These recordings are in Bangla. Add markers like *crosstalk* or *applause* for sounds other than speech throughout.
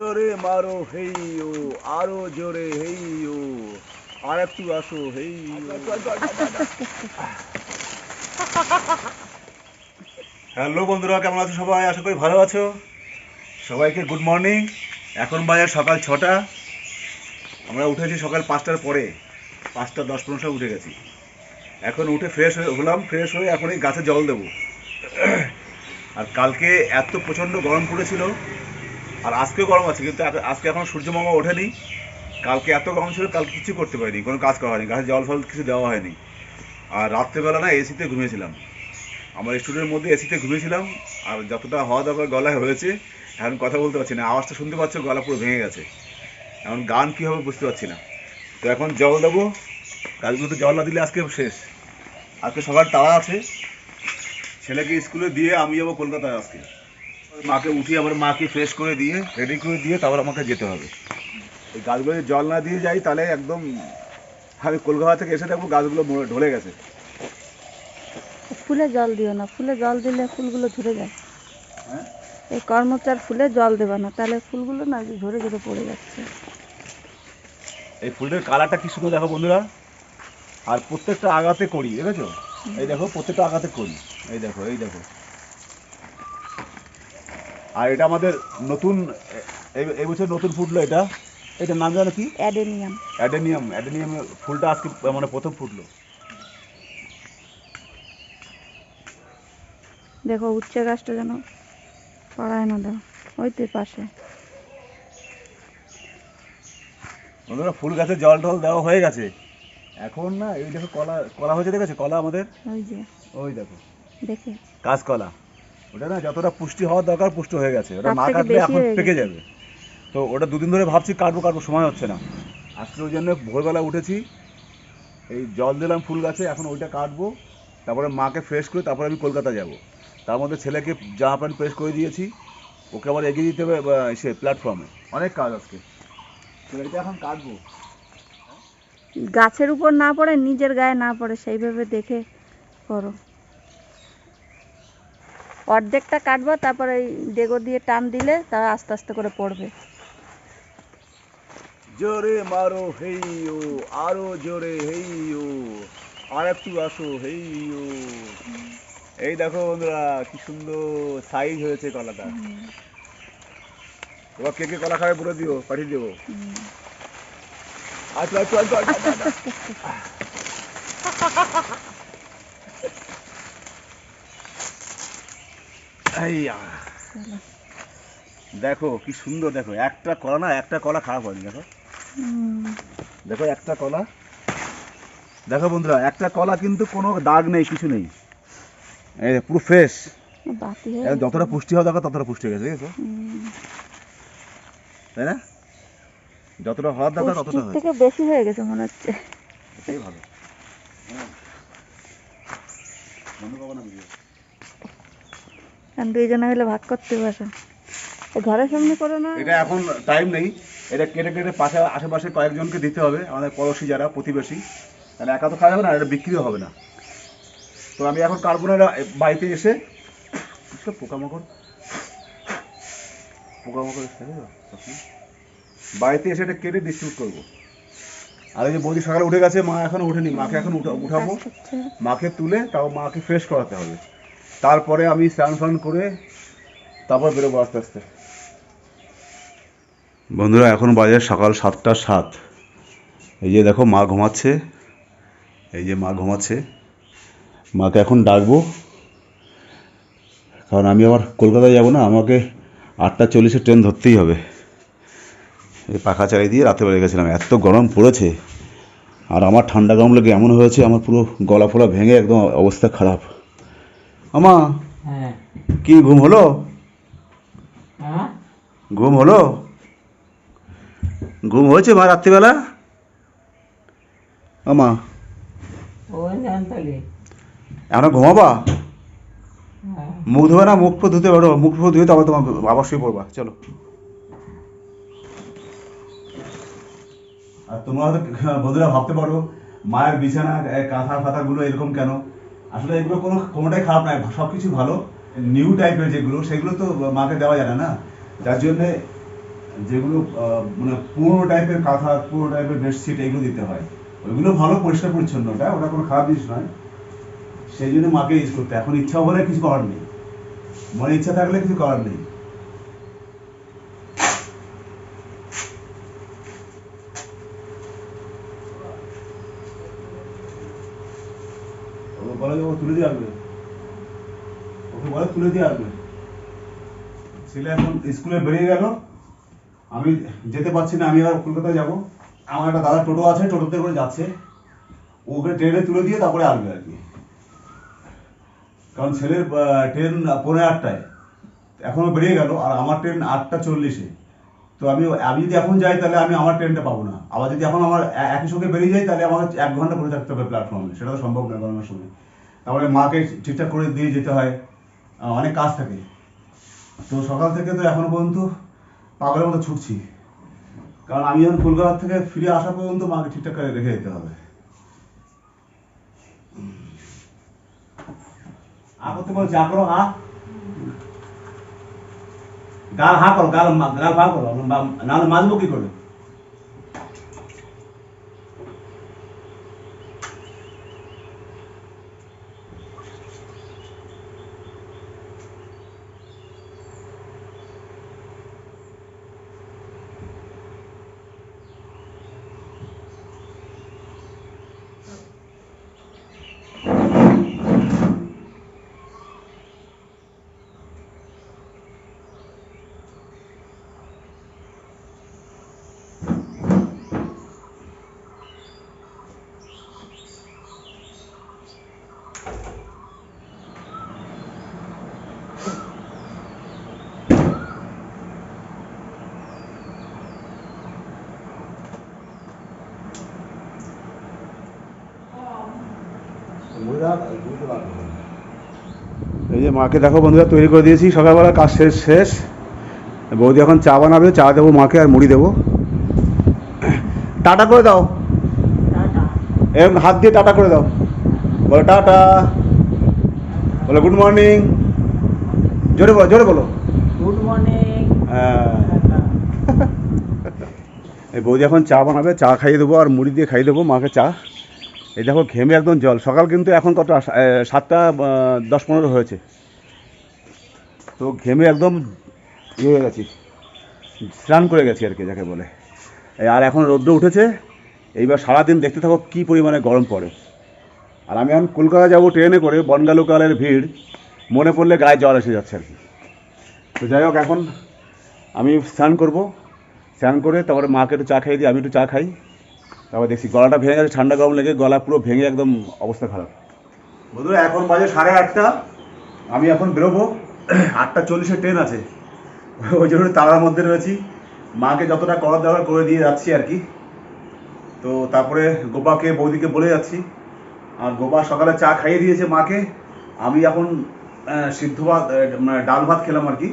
জোরে মারো হেইও আরও জোরে হেইও আর একটু আসো হেইও হ্যালো বন্ধুরা, কেমন আছো সবাই? আশা করি ভালো আছো। সবাইকে গুড মর্নিং এখন বাজে সকাল ছটা। আমরা উঠেছি সকাল পাঁচটার পরে। পাঁচটা দশ পনেরো উঠে গেছি। এখন উঠে ফ্রেশ হয়ে হলাম ফ্রেশ হয়ে এখন এই গাছে জল দেবো। আর কালকে এত প্রচণ্ড গরম পড়েছিল আর আজকেও গরম আছে, কিন্তু আজকে এখন সূর্যমামা ওঠেনি। কালকে এত গরম ছিল, কালকে কিছু করতে পারিনি, কোনো কাজ করা হয়নি, গাছে জল ফল কিছু দেওয়া হয়নি। আর রাত্রেবেলা না এসিতে ঘুমিয়েছিলাম। আমার স্টুডিওর মধ্যে এসিতে ঘুমিয়েছিলাম, আর যতটা হওয়া দরকার গলায় হয়েছে, এখন কথা বলতে পারছি না, আওয়াজটা শুনতে পাচ্ছ, গলা পুরো ভেঙে গেছে। এখন গান কী হবে বুঝতে পারছি না। তো এখন জল দেবো গাছগুলোতে জল না দিলে আজকে শেষ। আজকে সবার তাড়া আছে। ছেলেকে স্কুলে দিয়ে আমি যাব কলকাতায় আজকে। মাকে উঠিয়ে আবার মাকে ফ্রেশ করে দিয়ে রেডি করে দিয়ে তারপর আমাকে যেতে হবে। এই গাছগুলো যদি জল না দিয়ে যাই তাহলে একদম আমি কলকাতা থেকে এসে দেখব গাছগুলো ঢলে গেছে। ফুলে জল দিও না ফুলে জল দিলে ফুলগুলো ঝরে যায়। হ্যাঁ? এই কর্মচার ফুলে জল দেবে না তাহলে ফুলগুলো না ঝরে ঝরে পড়ে যাচ্ছে। এই ফুলের কালারটা কি সুন্দর দেখো বন্ধুরা। আর প্রত্যেকটা আগাতে করি দেখেছ? এই দেখো প্রত্যেকটা আগাতে করি। এই দেখো এই দেখো। আর এটা আমাদের নতুন এই- বছর নতুন ফুটলো এটা। এটার নাম জানো কি? অ্যাডেনিয়াম। অ্যাডেনিয়াম অ্যাডেনিয়াম ফুলটা আজকে মানে প্রথম ফুটলো। দেখো উচ্ছে গাছটা যেন পাড়ায় না দাও ওই তো পাশে। বন্ধুরা ফুল গাছে জল টল দেওয়া হয়ে গেছে। এখন না এই দেখো কলা কলা হয়েছে দেখেছ? কলা আমাদের? ওই যে। ওই দেখো। দেখে। কাঁচকলা। ওটা না যতটা পুষ্টি হওয়ার দরকার পুষ্ট হয়ে গেছে। ওটা না কাটলে এখন পেকে যাবে। তো ওটা দুদিন ধরে ভাবছি কাটবো কাটবো সময় হচ্ছে না। আজকে ওই জন্য ভোরবেলা উঠেছি এই জল দিলাম ফুল গাছে এখন ওইটা কাটবো তারপরে মাকে ফ্রেশ করে তারপরে আমি কলকাতা যাব। তার মধ্যে ছেলেকে জামা প্যান্ট প্রেস করে দিয়েছি ওকে আবার এগিয়ে দিতে হবে সে প্ল্যাটফর্মে অনেক কাজ আজকে। ছেলেটা এখন কাটবো। গাছের উপর না পড়ে নিজের গায়ে না পড়ে সেইভাবে দেখে করো। অর্ধেকটা কাটবো তারপরে এই ডেগো দিয়ে টান দিলে তারা আস্তে আস্তে করে পড়বে। জোরে মারো হেইও আরও জোরে হেইও আর একটু আসো হেইও এই দেখো বন্ধুরা কি সুন্দর সাইজ হয়েছে কলাটা। এবার কে কে কলা খাবে পুরো দিও পাঠিয়ে দেবো। আচ্ছা আচ্ছা আচ্ছা আচ্ছা, আচ্ছা এই আহ। চলো। দেখো কি সুন্দর দেখো একটা কলা না একটা কলা খারাপ হয়নি দেখো দেখো একটা কলা দেখো বন্ধুরা একটা কলা কিন্তু কোনো দাগ নেই কিছু নেই এই পুরো ফ্রেশ। যতটা পুষ্টি হওয়া দরকার ততটা পুষ্টি হয়ে গেছে হুম। তাই না যতটা হওয়ার দরকার ততটা থেকে বেশি হয়ে গেছে মনে হচ্ছে এটাই ভালো হ্যাঁ। বন্ধ না। কারণ দুইজনে মিলে ভাগ করতে পারো ঘরের সামনে করো না। এটা এখন টাইম নেই। এটা কেটে কেটে পাশে আশেপাশে কয়েকজনকে দিতে হবে। আমাদের পড়োশি যারা প্রতিবেশী তাহলে একা তো খাওয়া যাবে না এটা বিক্রিও হবে না। তো আমি এখন এটা বাড়িতে এসে পোকামাকড়? পোকামাকড়। বাড়িতে এসে এটা কেটে ডিস্ট্রিবিউট করব। আর এই যে বৌদি সকালে উঠে গেছে মা এখন উঠেনি মাকে এখন উঠা- উঠাবো। মাকে তুলে তাও মাকে ফ্রেশ করাতে হবে। তারপরে আমি স্নান ফান করে তারপর বেরোবো আস্তে আস্তে। বন্ধুরা, এখন বাজে সকাল সাতটা সাত। এই যে দেখো, মা ঘুমাচ্ছে। এই যে মা ঘুমাচ্ছে। মাকে এখন ডাকবো। কারণ আমি আবার কলকাতায় যাব না, আমাকে আটটা চল্লিশে ট্রেন ধরতেই হবে। এই পাখা চালিয়ে দিয়ে রাতে বেড়ে গেছিলাম। এত গরম পড়েছে। আর আমার ঠান্ডা গরম লেগে এমন হয়েছে, আমার পুরো গলা ফলা ভেঙে একদম অবস্থা খারাপ। আমা হ্যাঁ। কি ঘুম হলো? হ্যাঁ? ঘুম হলো? ঘুম হয়েছে মা রাত্রিবেলা? আমা। এখন ঘুমাবা? হ্যাঁ। মুখ ধোবে না? মুখ ধুতে পারো। মুখ ধুয়ে তারপর তোমার আবার শুয়ে পড়বা। চলো। আর তোমরা হয়তো বন্ধুরা ভাবতে পারো মায়ের বিছানা কাঁথা ফাথাগুলো এরকম কেন? আসলে এগুলো কোনো কোনোটাই খারাপ নয় সব কিছু ভালো। নিউ টাইপের যেগুলো, সেগুলো তো মাকে দেওয়া যায় না যার জন্যে যেগুলো মানে পুরো টাইপের কাঁথা পুরো টাইপের বেডশিট এগুলো দিতে হয়। ওইগুলো ভালো, পরিষ্কার পরিচ্ছন্ন, ওটা ওটা কোনো খারাপ জিনিস নয়। সেই জন্য মাকে ইউজ করতে এখন ইচ্ছা হলে কিছু করার নেই। মনে ইচ্ছা থাকলে কিছু করার নেই ওকে বলা যাবে তুলে দিয়ে আসবে। ওকে বলে তুলে দিয়ে আসবে। ছেলে এখন স্কুলে বেরিয়ে গেল। আমি যেতে পারছি না, আমি আবার কলকাতায় যাব। আমার একটা দাদা টোটো আছে, টোটোতে করে যাচ্ছে। ওকে ট্রেনে তুলে দিয়ে তারপরে আসবে আর কি। কারণ ছেলের ট্রেন পৌনে আটটায়। এখনও বেরিয়ে গেল, আর আমার ট্রেন আটটা চল্লিশে। তো আমি আমি যদি এখন যাই তাহলে আমি আমার ট্রেনটা পাবো না। আবার যদি এখন আমার একই সঙ্গে বেরিয়ে যাই তাহলে আমার এক ঘণ্টা পরে থাকতে হবে প্ল্যাটফর্মে সেটা তো সম্ভব নয় গরমের সময়। তারপরে মাকে ঠিকঠাক করে দিয়ে যেতে হয়। অনেক কাজ থাকে। তো সকাল থেকে তো এখনও পর্যন্ত পাগলের মতো ছুটছি। কারণ আমি যখন কলকাতা থেকে ফিরে আসা পর্যন্ত মাকে ঠিকঠাক করে রেখে যেতে হবে। আ করতে বলছি আ করো আ গাল হা করো, গাল গাল হা করো নাহলে মাজবো কি করে এই যে মাকে দেখো বন্ধুরা তৈরি করে দিয়েছি। সকালবেলা কাজ শেষ শেষ। বৌদি এখন চা বানাবে চা দেবো মাকে আর মুড়ি দেবো। টাটা করে দাও। এরকম হাত দিয়ে টাটা করে দাও। বলো টাটা। বলো গুড মর্নিং জোরে বলো জোরে বলো। গুড মর্নিং হ্যাঁ। *laughs* এই বৌদি এখন চা বানাবে চা খাইয়ে দেবো আর মুড়ি দিয়ে খাইয়ে দেবো মাকে চা। এই দেখো ঘেমে একদম জল। সকাল কিন্তু এখন কত সাতটা দশ পনেরো হয়েছে। তো ঘেমে একদম ইয়ে হয়ে গেছি। স্নান করে গেছি আর কি, যাকে বলে। আর এখন রৌদ্র উঠেছে, এইবার সারাদিন দেখতে থাকো কী পরিমাণে গরম পড়ে। আর আমি এখন কলকাতা যাব ট্রেনে করে বনগা লোকালের ভিড়, মনে পড়লে গায়ে জল এসে যাচ্ছে আর কি। তো যাই হোক, এখন আমি স্নান করব। স্নান করে তারপরে মাকে একটু চা খাইয়ে দিই, আমি একটু চা খাই। তারপর দেখছি গলাটা ভেঙে গেছে, ঠান্ডা গরম লেগে, গলা পুরো ভেঙে একদম অবস্থা খারাপ। বন্ধুরা, এখন বাজে সাড়ে আটটা। আমি এখন বেরোবো। আটটা চল্লিশে ট্রেন আছে। ওই জন্য তারার মধ্যে রয়েছি। মাকে যতটা করার দরকার করে দিয়ে যাচ্ছি আর কি। তো তারপরে গোপাকে, বৌদিকে বলে যাচ্ছি। আর গোপা সকালে চা খাইয়ে দিয়েছে মাকে। আমি এখন সিদ্ধ ভাত মানে ডাল ভাত খেলাম আর কি।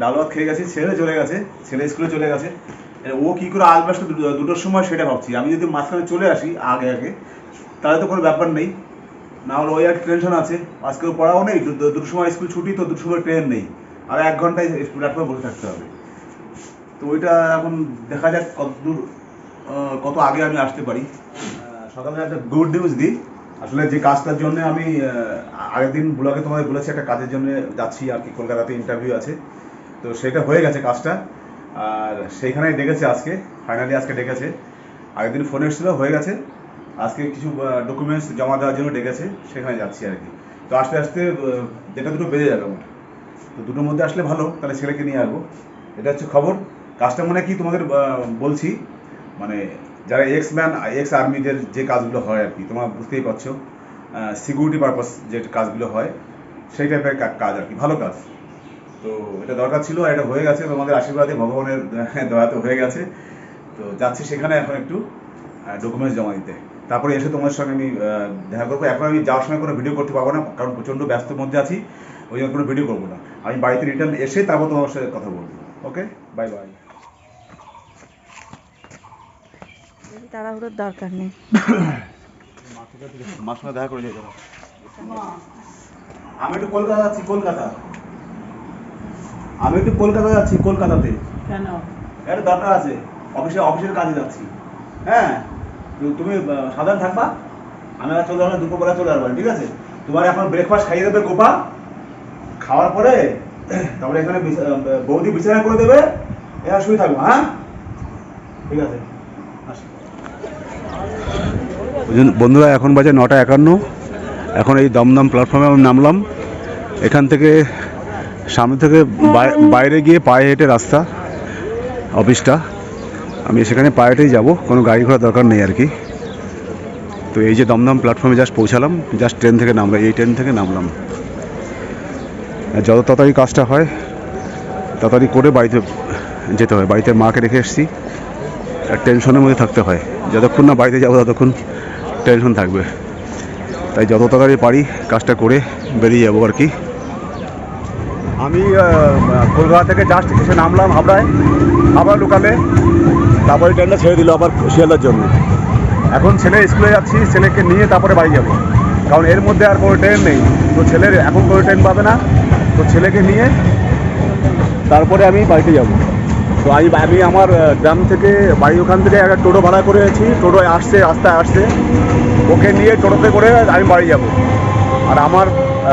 ডাল ভাত খেয়ে গেছি, ছেলে চলে গেছে, ছেলে স্কুলে চলে গেছে। ও কি করে আসবে আসলে দুটোর সময় সেটা ভাবছি। আমি যদি মাঝখানে চলে আসি আগে আগে, তাহলে তো কোনো ব্যাপার নেই। না হলে ওই এক টেনশন আছে। আজকেও পড়াও নেই দু- দু- সময় স্কুল ছুটি, তো দুটোর সময় ট্রেন নেই। আর এক ঘন্টায় প্ল্যাটফর্মে বসে থাকতে হবে। তো ওইটা এখন দেখা যাক কত দূর কত আগে আমি আসতে পারি। সকালে একটা গুড নিউজ দিই। আসলে যে কাজটার জন্য আমি আগের দিন ব্লগে তোমাদের বলেছি, একটা কাজের জন্য যাচ্ছি আর কি, কলকাতাতে ইন্টারভিউ আছে। তো সেটা হয়ে গেছে কাজটা। আর সেইখানে ডেকেছে আজকে ফাইনালি আজকে ডেকেছে। আগের দিন ফোন এসেছিল, হয়ে গেছে। আজকে কিছু ডকুমেন্টস জমা দেওয়ার জন্য ডেকেছে, সেখানে যাচ্ছি আর কি। তো আস্তে আস্তে যেটা দুটো বেজে যাবে আমার তো দুটোর মধ্যে আসলে ভালো, তাহলে ছেলেকে নিয়ে আসব। এটা হচ্ছে খবর। কাজটা মানে কি তোমাদের বলছি মানে যারা এক্স ম্যান এক্স আর্মিদের যে কাজগুলো হয় আর কি, তোমরা বুঝতেই পারছ সিকিউরিটি পারপাস যে কাজগুলো হয়, সেই টাইপের কাজ আর কি, ভালো কাজ। তো এটা দরকার ছিল আর এটা হয়ে গেছে, তোমাদের আশীর্বাদে, ভগবানের দয়াতে হয়ে গেছে। তো যাচ্ছি সেখানে এখন একটু ডকুমেন্টস জমা দিতে। তারপরে এসে তোমার সঙ্গে আমি দেখা করব। এখন আমি যাওয়ার সময় কোনো ভিডিও করতে পারব না কারণ প্রচণ্ড ব্যস্তর মধ্যে আছি ওই জন্য কোনো ভিডিও করব না। আমি বাড়িতে রিটার্ন এসে তারপর তোমার সাথে কথা বলব। ওকে? বাই বাই তাড়াহুড়োর দরকার নেই। মার সঙ্গে দেখা করে যেতে আমি একটু কলকাতা যাচ্ছি কলকাতা। আমি একটু কলকাতা যাচ্ছি কলকাতাতে। কেন? একটা দরকার আছে অফিসে অফিসের কাজে যাচ্ছি। হ্যাঁ? তুমি সাবধান থাকবা। আমি আর চলে যাব দুপুরবেলা চলে আসব ঠিক আছে? তোমার এখন ব্রেকফাস্ট খাইয়ে দেবে গোপা খাওয়ার পরে, *clears throat* তারপরে এখানে বৌদি বিছানা করে দেবে। এবার শুয়ে থাকব হ্যাঁ? ঠিক আছে। বন্ধুরা, এখন বাজে নটা একান্ন। এখন এই দমদম প্ল্যাটফর্মে আমি নামলাম। এখান থেকে সামনে থেকে বাইরে গিয়ে পায়ে হেঁটে রাস্তা, অফিসটা। আমি সেখানে পায়েটেই যাব, কোনো গাড়ি ঘোড়া দরকার নেই আর কি। তো এই যে দমদম প্ল্যাটফর্মে জাস্ট পৌঁছালাম জাস্ট ট্রেন থেকে নামলাম, এই ট্রেন থেকে নামলাম। যত তাড়াতাড়ি কাজটা হয়, তাড়াতাড়ি করে বাড়িতে যেতে হয়, বাড়িতে মাকে রেখে এসেছি। আর টেনশনের মধ্যে থাকতে হয়। যতক্ষণ না বাড়িতে যাব, ততক্ষণ টেনশন থাকবে। তাই যত তাড়াতাড়ি পারি, কাজটা করে বেরিয়ে যাব আর কি। আমি কলকাতা থেকে জাস্ট এসে নামলাম হাবড়ায়। হাবড়া লোকালে তারপরে ট্রেনটা ছেড়ে দিল আবার শিয়ালদার জন্য। এখন ছেলে স্কুলে যাচ্ছি, ছেলেকে নিয়ে তারপরে বাড়ি যাব। কারণ এর মধ্যে আর কোনো ট্রেন নেই। তো ছেলের এখন কোনো ট্রেন পাবে না। তো ছেলেকে নিয়ে তারপরে আমি বাড়িতে যাব। তো আমি আমি আমার গ্রাম থেকে বাড়ি ওখান থেকে একটা টোটো ভাড়া করে আছি। টোটো আসছে, রাস্তায় আসছে। ওকে নিয়ে টোটোতে করে আমি বাড়ি যাব। আর আমার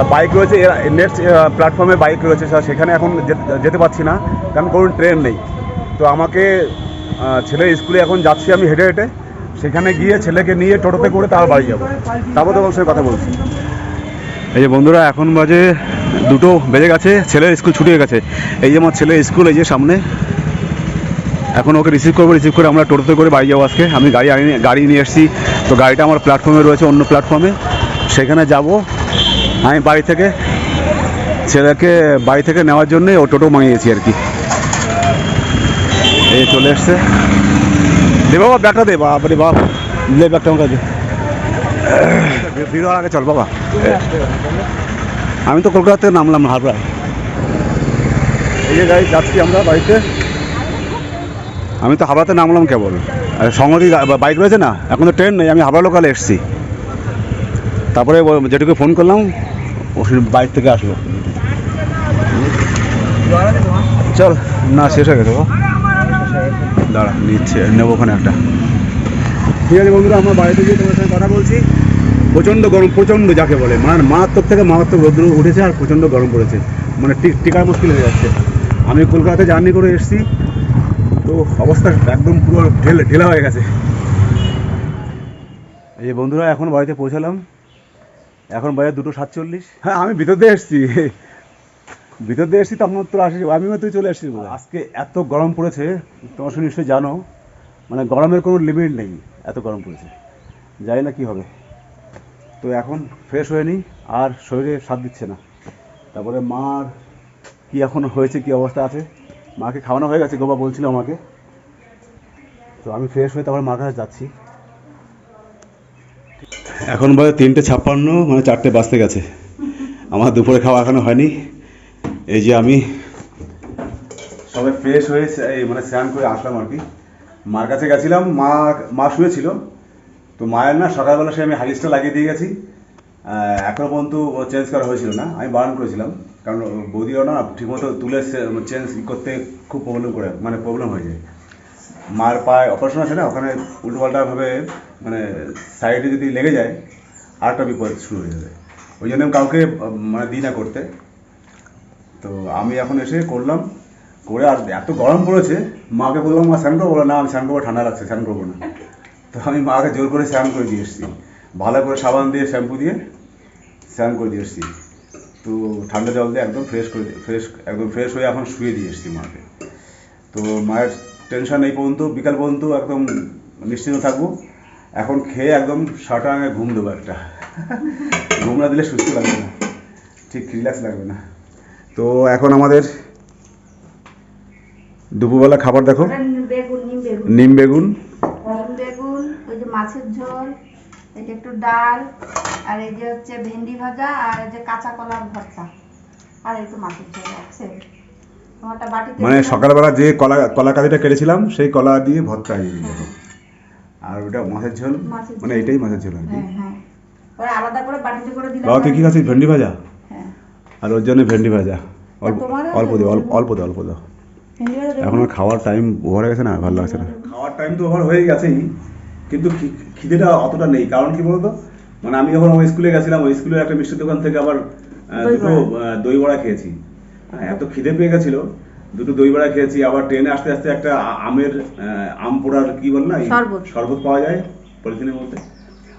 বাইক রয়েছে। নেক্সট প্ল্যাটফর্মে বাইক রয়েছে। সেখানে এখন যেতে- পারছি না। কারণ কোনো ট্রেন নেই। তো আমাকে ছেলে স্কুলে এখন যাচ্ছি আমি হেঁটে হেঁটে। সেখানে গিয়ে ছেলেকে নিয়ে টোটোতে করে তার বাড়ি যাব। তারপর তোমার সঙ্গে কথা বলছি। এই যে বন্ধুরা, এখন বাজে দুটো বেজে গেছে, ছেলের স্কুল ছুটি হয়ে গেছে। এই যে আমার ছেলের স্কুল, এই যে সামনে। এখন ওকে রিসিভ করব রিসিভ করে আমরা টোটোতে করে বাড়ি যাব আজকে। আমি গাড়ি আনি, গাড়ি নিয়ে এসেছি তো গাড়িটা আমার প্ল্যাটফর্মে রয়েছে, অন্য প্ল্যাটফর্মে সেখানে যাব। আমি বাড়ি থেকে, ছেলেকে বাড়ি থেকে নেওয়ার জন্যে ও টোটো মাঙিয়েছি আর কি। এই চলে এসছে। দে বাবা ব্যাগটা দে বাবারে বাপ লে ব্যাগটা আমাকে দে। বিরোধ আগে চল বাবা। আমি তো কলকাতা থেকে নামলাম হাবড়ায় এই যে গাড়ি যাচ্ছি আমরা বাড়িতে। আমি তো হাবড়াতে নামলাম কেবল। আর সংগতি বাইক রয়েছে না? এখন তো ট্রেন নেই আমি হাবড়া লোকালে এসেছি। তারপরে যেটুকু ফোন করলাম ও বাইক থেকে আসলো। চল না শেষ হয়ে গেছে গো দাঁড়া নিচ্ছে নেব ওখানে একটা। ঠিক আছে বন্ধুরা আমার বাড়িতে গিয়ে তোমার সঙ্গে কথা বলছি। প্রচণ্ড গরম প্রচণ্ড যাকে বলে। মানে মারাত্মক থেকে মারাত্মক রোদ্র উঠেছে আর প্রচণ্ড গরম পড়েছে। মানে টিকার মুশকিল হয়ে যাচ্ছে। আমি কলকাতাতে জার্নি করে এসেছি। তো অবস্থা একদম পুরো ঢেলে ঢেলা হয়ে গেছে। এই যে বন্ধুরা এখন বাড়িতে পৌঁছালাম। এখন বাজে দুটো সাতচল্লিশ। হ্যাঁ আমি ভিতর দিয়ে এসেছি। ভিতর দিয়ে এসেছি তখন তো আসি আমিও তুই চলে এসেছি আজকে এত গরম পড়েছে তোমার সঙ্গে নিশ্চয়ই জানো মানে গরমের কোনো লিমিট নেই এত গরম পড়েছে। জানি না কী হবে। তো এখন ফ্রেশ হয়ে নিই আর শরীরে স্বাদ দিচ্ছে না। তারপরে মার কি এখন হয়েছে কি অবস্থা আছে? মাকে খাওয়ানো হয়ে গেছে গোবা বলছিল আমাকে। তো আমি ফ্রেশ হয়ে তারপরে মার কাছে যাচ্ছি। এখন বাজে তিনটে ছাপ্পান্ন মানে চারটে বাজতে গেছে। আমার দুপুরে খাওয়া এখনও হয়নি। এই যে আমি সবাই ফ্রেশ হয়ে মানে স্নান করে আসলাম আর কি। মার কাছে গেছিলাম মা মা শুয়েছিল। তো মায়ের না সকালবেলা সে আমি হাগিসটা লাগিয়ে দিয়ে গেছি। আহ, এখনও পর্যন্ত চেঞ্জ করা হয়েছিল না। আমি বারণ করেছিলাম কারণ বৌদিও না ঠিকমতো তুলে চেঞ্জ করতে খুব প্রবলেম করে মানে প্রবলেম হয়ে যায়। মার পায়ে অপারেশন আছে না ওখানে উল্টোপাল্টাভাবে মানে সাইডে যদি লেগে যায় আরেকটা বিপদ শুরু হয়ে যাবে। ওই জন্য কাউকে মানে দিই না করতে। তো আমি এখন এসে করলাম, করে আর এত গরম পড়েছে, মাকে বললাম, মা, স্নান করব? না, আমি স্নান করব, ঠান্ডা লাগছে, স্নান করব না। তো আমি মাকে জোর করে স্নান করে দিয়ে এসেছি। ভালো করে সাবান দিয়ে, শ্যাম্পু দিয়ে স্নান করে দিয়ে এসেছি। তো ঠান্ডা জল দিয়ে একদম ফ্রেশ করে ফ্রেশ একদম ফ্রেশ হয়ে এখন শুয়ে দিয়ে এসেছি মাকে। তো মায়ের টেনশন এই পর্যন্ত, বিকাল পর্যন্ত একদম নিশ্চিন্ত থাকব। এখন খেয়ে একদম আগে ঘুম দেবো একটা। ঘুম না দিলে সুস্থ লাগবে না। ঠিক রিল্যাক্স লাগবে না। তো এখন আমাদের দুপুরবেলা খাবার দেখো। নিম বেগুন নিম বেগুন। ওই যে মাছের ঝোল এটা একটু ডাল আর এই যে হচ্ছে ভেন্ডি ভাজা আর এই যে কাঁচা কলার ভর্তা। আর একটু মাছের ঝোল আছে মানে সকালবেলা যে কলা কলা কাঁদিটা কেটেছিলাম সেই কলা দিয়ে ভর্তা এই দেখো আর ওটা মাছের ঝোল? মানে এটাই মাছের ঝোল আর কি। হ্যাঁ হ্যাঁ। আলাদা করে বাটিতে করে দিলাম। বাবা তুই কি খাচ্ছিস? ভেন্ডি ভাজা? হ্যাঁ আর ওর জন্য ভেন্ডি ভাজা। অল্প অল্প দে অল্প ভেন্ডি- অল্প দে দাও। এখন খাওয়ার টাইম ওভার হয়ে গেছে না? ভালো লাগছে না। খাওয়ার টাইম তো ওভার হয়ে গেছেই কিন্তু খিদেটা অতটা নেই। কারণ কি বলতো? মানে আমি যখন ওই স্কুলে গেছিলাম ওই স্কুলের একটা মিষ্টির দোকান থেকে আবার দই দুটো দই বড়া খেয়েছি। হ্যাঁ, এত খিদে পেয়ে গেছিল। দুটো দই বড়া খেয়েছি। আবার ট্রেনে আসতে আসতে একটা আমের আহ, আম পোড়ার কি বল না? শরবত। পাওয়া যায় পলিথিনের মধ্যে।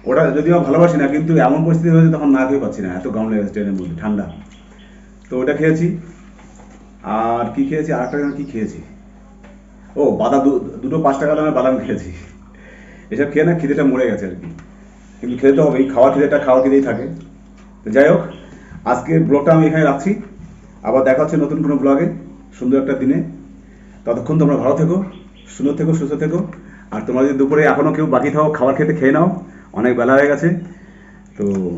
ওটা যদিও ভালোবাসি না কিন্তু এমন পরিস্থিতি হয়েছে তখন না খেয়ে পাচ্ছি না। এত গরম লেগেছে ট্রেনের মধ্যে ঠান্ডা। তো ওটা খেয়েছি। আর কি খেয়েছি? আর একটা কি খেয়েছি? ও, বাদাম দু- দুটো পাঁচ টাকা দামের বাদাম খেয়েছি। এসব খেয়ে না খিদেটা মরে গেছে আর কি। কিন্তু খেতে তো হবেই খাওয়ার খিদেটা খাওয়ার খিদেই থাকে। তো যাই হোক আজকে ব্লগটা আমি এখানে রাখছি। আবার দেখা হচ্ছে নতুন কোনো ব্লগে। সুন্দর একটা দিনে। ততক্ষণ তোমরা ভালো থেকো, সুন্দর থেকো, সুস্থ থেকো। আর তোমরা যদি দুপুরে এখনও কেউ বাকি থাকো খাবার খেতে খেয়ে নাও, অনেক বেলা হয়ে গেছে। তো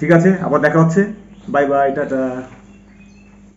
ঠিক আছে, আবার দেখা হচ্ছে। Bye bye, tata.